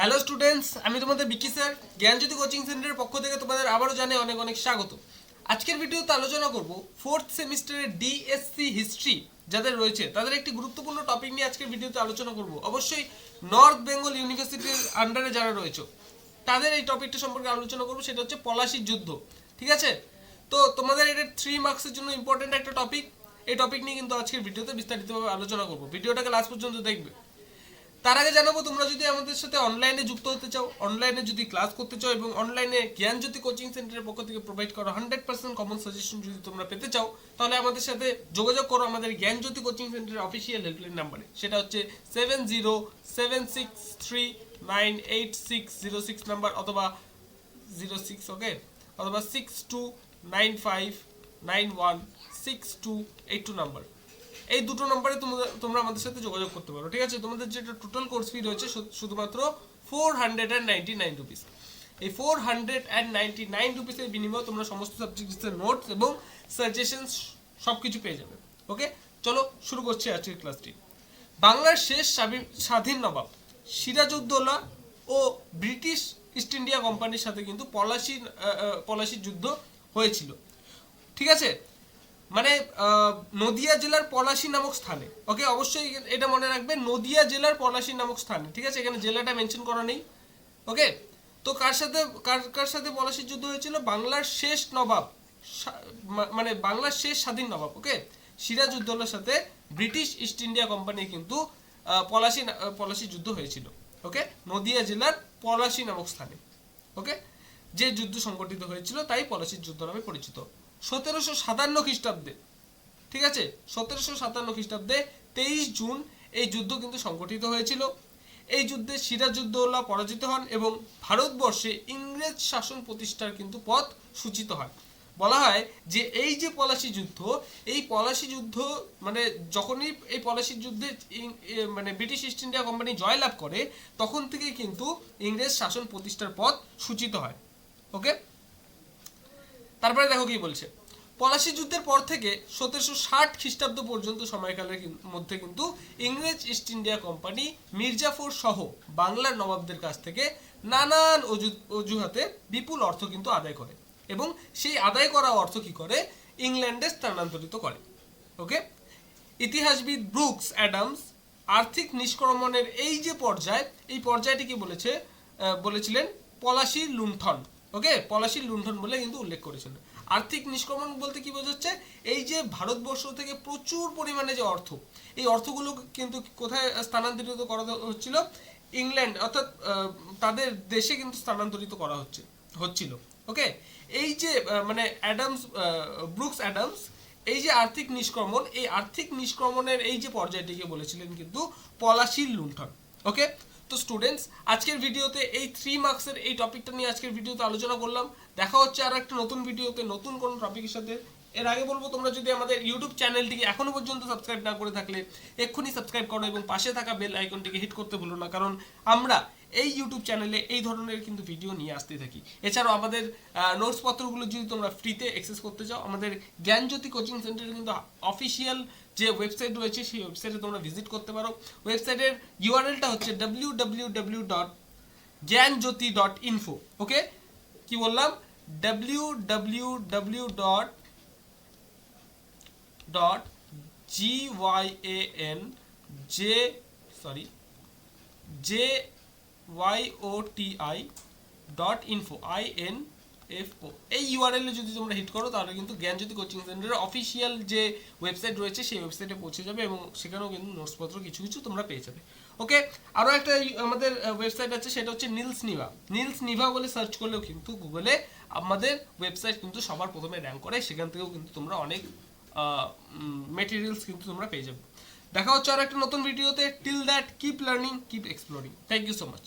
Hello students আমি তোমাদের বিকি sir. জ্ঞানজ্যোতি coaching সেন্টারের পক্ষ থেকে তোমাদের আবারও জানে অনেক অনেক স্বাগত। আজকের ভিডিওতে আলোচনা করব ফোর্থ সেমিস্টারের ডিএসসি হিস্ট্রি যাদের রয়েছে, তাদের একটি গুরুত্বপূর্ণ টপিক নিয়ে আজকের ভিডিওতে আলোচনা করব। অবশ্যই নর্থ বেঙ্গল ইউনিভার্সিটির আন্ডারে যারা রয়েছে, তাদের এই টপিকটা সম্পর্কে আলোচনা করব, সেটা হচ্ছে পলাশির যুদ্ধ। ঠিক আছে? তো তোমাদের এটা থ্রি মার্কসের জন্য ইম্পর্টেন্ট একটা টপিক এই টপিক নিয়ে কিন্তু আজকের ভিডিওতে বিস্তারিতভাবে আলোচনা করব। ভিডিওটাকে লাস্ট পর্যন্ত দেখবে। তার আগে জানাব, তোমরা যদি আমাদের সাথে অনলাইনে যুক্ত হতে চাও অনলাইনে যদি ক্লাস করতে চাও এবং অনলাইনে জ্ঞানজ্যোতি কোচিং সেন্টারের পক্ষ থেকে প্রোভাইড করা হান্ড্রেড পার্সেন্ট কমন সাজেশন যদি তোমরা পেতে চাও, তাহলে আমাদের সাথে যোগাযোগ করো আমাদের জ্ঞানজ্যোতি কোচিং সেন্টারের অফিসিয়াল হেল্পলাইন নাম্বারে সেটা হচ্ছে seven zero seven six three nine eight six zero six number অথবা জিরো সিক্স ওকে অথবা six two nine five nine one six two eight two number এই দুটো নম্বরে তোমরা আমাদের সাথে যোগাযোগ করতে পারো, ঠিক আছে? তোমাদের যেটা টোটাল কোর্স ফি রয়েছে শুধুমাত্র four hundred and ninety nine rupees এই four hundred and ninety nine রুপিসের বিনিময়ে তোমরা সমস্ত সাবজেক্টের নোটস এবং সাজেশনস সব কিছু পেয়ে যাবে ওকে চলো শুরু করছি আজকের ক্লাসটি বাংলার শেষ স্বাধীন- নবাব সিরাজউদ্দৌলা ও ব্রিটিশ ইস্ট ইন্ডিয়া কোম্পানির সাথে কিন্তু পলাশি পলাশির যুদ্ধ হয়েছিল, ঠিক আছে? মানে নদিয়া জেলার পলাশী নামক স্থানে। ওকে অবশ্যই এটা মনে রাখবে নদিয়া জেলার পলাশী নামক স্থানে, ঠিক আছে? এখানে জেলাটা মেনশন করা নেই। ওকে তো কার সাথে, কার কার সাথে পলাশির যুদ্ধ হয়েছিল? বাংলার শেষ নবাব মানে বাংলার শেষ স্বাধীন নবাব ওকে সিরাজউদ্দৌলার সাথে ব্রিটিশ ইস্ট ইন্ডিয়া কোম্পানি কিন্তু পলাশী পলাশী যুদ্ধ হয়েছিল ওকে নদিয়া জেলার পলাশী নামক স্থানে ওকে যে যুদ্ধ সংগঠিত হয়েছিল, তাই পলাশীর যুদ্ধ নামে পরিচিত। সতেরোশো সাতান্ন খ্রিস্টাব্দে। ঠিক আছে? সতেরোশো সাতান্ন খ্রিস্টাব্দে, তেইশ জুন এই যুদ্ধ কিন্তু সংগঠিত হয়েছিল। এই যুদ্ধে সিরাজউদ্দৌলা পরাজিত হন এবং ভারতবর্ষে ইংরেজ শাসন প্রতিষ্ঠার কিন্তু পথ সূচিত হয়। বলা হয় যে, এই যে পলাশি যুদ্ধ, এই পলাশি যুদ্ধ মানে যখনই এই পলাশির যুদ্ধে মানে ব্রিটিশ ইস্ট ইন্ডিয়া কোম্পানি জয়লাভ করে, তখন থেকেই কিন্তু ইংরেজ শাসন প্রতিষ্ঠার পথ সূচিত হয়। ওকে? তারপরে দেখো কি বলছে। পলাশি যুদ্ধের পর থেকে সতেরোশো ষাট খ্রিস্টাব্দ পর্যন্ত সময়কালের মধ্যে কিন্তু ইংরেজ ইস্ট ইন্ডিয়া কোম্পানি মির্জাফর সহ বাংলার নবাবদের কাছ থেকে নানান অজু- অজুহাতে বিপুল অর্থ কিন্তু আদায় করে এবং সেই আদায় করা অর্থ কি করে? ইংল্যান্ডে স্থানান্তরিত করে। ওকে? ইতিহাসবিদ ব্রুকস অ্যাডামস আর্থিক নিষ্ক্রমণের এই যে পর্যায়, এই পর্যায়টি কি বলেছে? বলেছিলেন পলাশির লুণ্ঠন। ওকে, পলাশির লুণ্ঠন বলে কিন্তু উল্লেখ করেছিলেন আর্থিক নিষ্ক্রমণ বলতে কি বোঝাচ্ছে? এই যে ভারতবর্ষ থেকে প্রচুর পরিমাণে যে অর্থ, এই অর্থগুলো কিন্তু কোথায় স্থানান্তরিত করা হচ্ছিল? ইংল্যান্ড, অর্থাৎ তাদের দেশে কিন্তু স্থানান্তরিত করা হচ্ছে, হচ্ছিল, ওকে? এই যে মানে অ্যাডামস ব্রুকস অ্যাডামস, এই যে আর্থিক নিষ্ক্রমণ, এই আর্থিক নিষ্ক্রমণের এই যে পর্যায়টিকে বলেছিলেন কিন্তু পলাশির লুণ্ঠন, ওকে? তো স্টুডেন্টস আজকের ভিডিওতে এই থ্রি মার্কসের এই টপিকটা নিয়ে আজকের ভিডিওতে আলোচনা করলাম। দেখা হচ্ছে আর একটা নতুন ভিডিওতে নতুন কোনো টপিকের সাথে। এর আগে বলব, তোমরা যদি আমাদের ইউটিউব চ্যানেলটিকে এখনও পর্যন্ত সাবস্ক্রাইব না করে থাকলে, এক্ষুনি সাবস্ক্রাইব করো এবং পাশে থাকা বেল আইকনটিকে হিট করতে ভুলো না, কারণ আমরা এই ইউটিউব চ্যানেলে এই ধরনের কিন্তু ভিডিও নিয়ে আসতে থাকি। এছাড়াও আমাদের নোটস পত্রগুলো যদি তোমরা ফ্রিতে অ্যাক্সেস করতে চাও, আমাদের জ্ঞানজ্যোতি কোচিং সেন্টারে কিন্তু অফিসিয়াল যে ওয়েবসাইট রয়েছে, সেই ওয়েবসাইটে তোমরা ভিজিট করতে পারো। ওয়েবসাইটের ইউআরএলটা হচ্ছে W W W dot Gyanjyoti dot info okay কি বললাম? W W W dot dot G Y A N J sorry J Y O T I dot info I N F O এই ইউআরএলে যদি তোমরা হিট করো, তাহলে কিন্তু Gyan Gyanjyoti coaching সেন্টারের অফিসিয়াল যে ওয়েবসাইট রয়েছে, সেই ওয়েবসাইটে পৌঁছে যাবে এবং সেখানেও কিন্তু নোটসপত্র কিছু কিছু তোমরা পেয়ে যাবে। ওকে আরও একটা আমাদের ওয়েবসাইট আছে, সেটা হচ্ছে নীলস নিভা। নীলস নিভা বলে সার্চ করলেও কিন্তু গুগলে আমাদের ওয়েবসাইট কিন্তু সবার প্রথমে র্যাঙ্ক করে, সেখান থেকেও কিন্তু তোমরা অনেক মেটেরিয়ালস কিন্তু তোমরা পেয়ে যাবে। দেখা হচ্ছে আর একটা নতুন ভিডিওতে। Till that keep learning keep exploring thank you so much